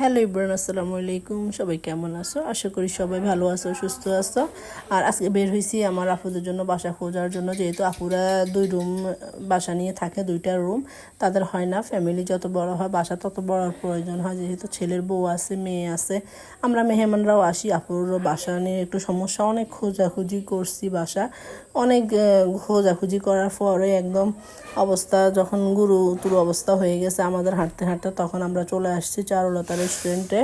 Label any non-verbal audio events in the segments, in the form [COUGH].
Hello Ibran আসসালামু আলাইকুম। সবাই কেমন আছো? আশা করি সবাই ভালো আছো, সুস্থ আছো। আর আজকে বের হয়েছি আমার আপুদের জন্য বাসা খোঁজার জন্য। যেহেতু আপুরা দুই রুম, বাসা নিয়ে থাকে, দুইটা রুম, তাদের হয় না। ফ্যামিলি যত বড় হয়, বাসা তত বড় প্রয়োজন হয়। যেহেতু ছেলের বউ আছে, মেয়ে আছে, আমরা মেহমানরাও আসি। আপুর বাসা নিয়ে একটু সমস্যা। অনেক খোঁজাখুঁজি করছি বাসা। অনেক খোঁজাখুঁজি করার পরে একদম অবস্থা, যখন গুরু তুরু অবস্থা হয়ে গেছে আমাদের হাঁটতে হাঁটতে, তখন আমরা চলে আসছি চারুলতা রেস্টুরেন্টে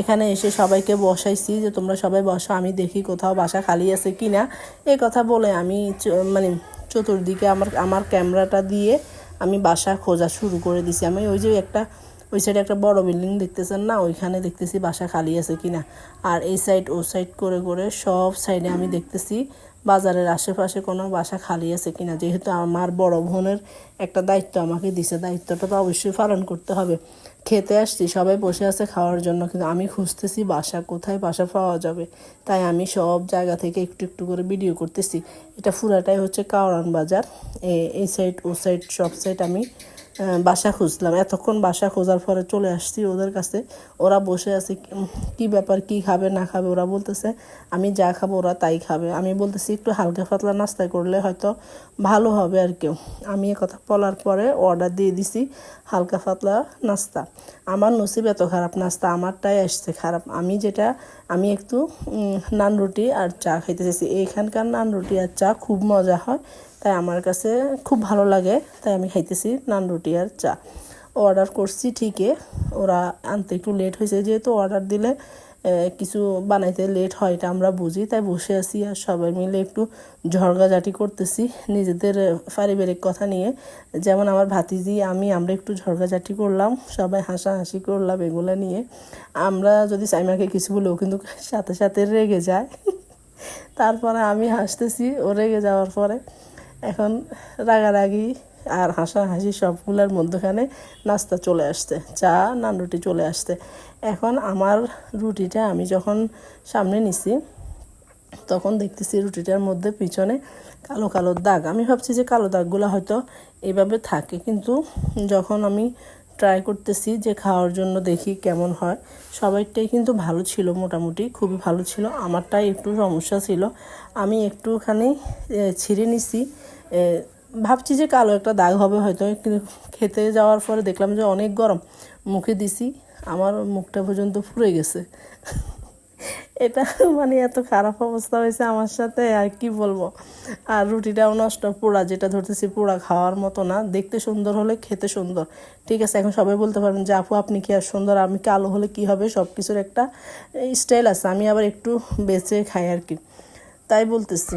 এখানে এসে সবাইকে বসাইছি যে, তোমরা সবাই বসো, আমি দেখি কোথাও বাসা খালি আছে কি না এই কথা বলে আমি মানে চতুর্দিকে আমার আমার ক্যামেরাটা দিয়ে আমি বাসা খোঁজা শুরু করে দিছি। আমি ওই যে একটা, ওই সাইডে একটা বড় বিল্ডিং দেখতেছেন না? ওইখানে দেখতেছি বাসা খালি আছে কিনা। আর এই সাইড, ও সাইড করে করে সব সাইডে আমি দেখতেছি বাজারের আশেপাশে কোনো বাসা খালি আছে কিনা, যেহেতু আমার বড় বোনের একটা দায়িত্ব আমাকে দিছে, দায়িত্বটা তো অবশ্যই পালন করতে হবে। খেতে আসছি, সবাই বসে আছে খাওয়ার জন্য, কিন্তু আমি খুঁজতেছি বাসা কোথায়, বাসা পাওয়া যাবে। তাই আমি সব জায়গা থেকে একটু একটু করে ভিডিও করতেছি। এটা পুরাটাই হচ্ছে কাওরান বাজার। এই সাইড ও সাইড সব সাইড আমি বাসা খুঁজলাম। এতক্ষণ বাসা খোঁজার পরে চলে আসছি ওদের কাছে। ওরা বসে আছে কি- ব্যাপার, কি খাবে, না খাবে? ওরা বলতেছে, আমি যা খাব ওরা তাই খাবে। আমি বলতেছি, একটু হালকা পাতলা নাস্তা করলে হয়তো ভালো হবে আর কেউ আমি এ কথা বলার পরে অর্ডার দিয়ে দিছি হালকা পাতলা নাস্তা। আমার নসিব এত খারাপ নাস্তা, আমারটাই আসছে খারাপ। আমি যেটা, আমি একটু নান রুটি আর চা খাইতে চাইছি। এইখানকার নান রুটি আর চা খুব মজা হয়। তাই আমার কাছে খুব ভালো লাগে, তাই আমি খাইতেছি নান রুটি আর চা। অর্ডার করছি ঠিকই, ওরা আনতে একটু লেট হয়েছে, যেহেতু অর্ডার দিলে কিছু বানাইতে লেট হয়, এটা আমরা বুঝি, তাই বসে আছি আর সবাই মিলে একটু ঝড়গাঝাটি করতেছি নিজেদের পারিবারিক কথা নিয়ে। যেমন আমার ভাতিজি, আমি, আমরা একটু ঝড়গাঝাটি করলাম, সবাই হাসাহাসি করলাম এগুলো নিয়ে। আমরা যদি সাইমাকে কিছু বলেও কিন্তু সাথে সাথে রেগে যায়। [LAUGHS] তারপরে আমি হাসতেছি, ও রেগে যাওয়ার পরে। এখন রাগারাগি আর হাসাহাসি সবগুলোর মধ্যখানে নাস্তা চলে আসছে, চা নান রুটি চলে আসছে। এখন আমার রুটিটা আমি যখন সামনে নিছি, তখন দেখতেছি রুটিটার মধ্যে পিছনে কালো কালো দাগ। আমি ভাবছি যে কালো দাগগুলো হয়তো এভাবে থাকে, কিন্তু যখন আমি ট্রাই করতেছি যে খাওয়ার জন্য দেখি কেমন হয়, সবাইটাই কিন্তু ভালো ছিল মোটামুটি, খুবই ভালো ছিল। আমারটাই একটু সমস্যা ছিল। আমি একটুখানি ছিঁড়ে নিছি ভাবছি যে কালো একটা দাগ হবে হয়তো, কিন্তু খেতে যাওয়ার পরে দেখলাম যে অনেক গরম। মুখে দিছি, আমার মুখটা পর্যন্ত ফুরে গেছে। এটা মানে এত খারাপ অবস্থা হয়েছে আমার সাথে, আর কি বলব? আর রুটিটাও নষ্ট, পোড়া যেটা ধরতেছি পোড়া খাওয়ার মতো না। দেখতে সুন্দর হলে খেতে সুন্দর। ঠিক আছে, এখন সবাই বলতে পারেন যে, আপু, আপনি কি আর সুন্দর? আমি কালো হলে কি হবে? সব কিছুর একটা স্টাইল আছে। আমি আবার একটু বেঁচে খাই আর কি। তাই বলতেছি।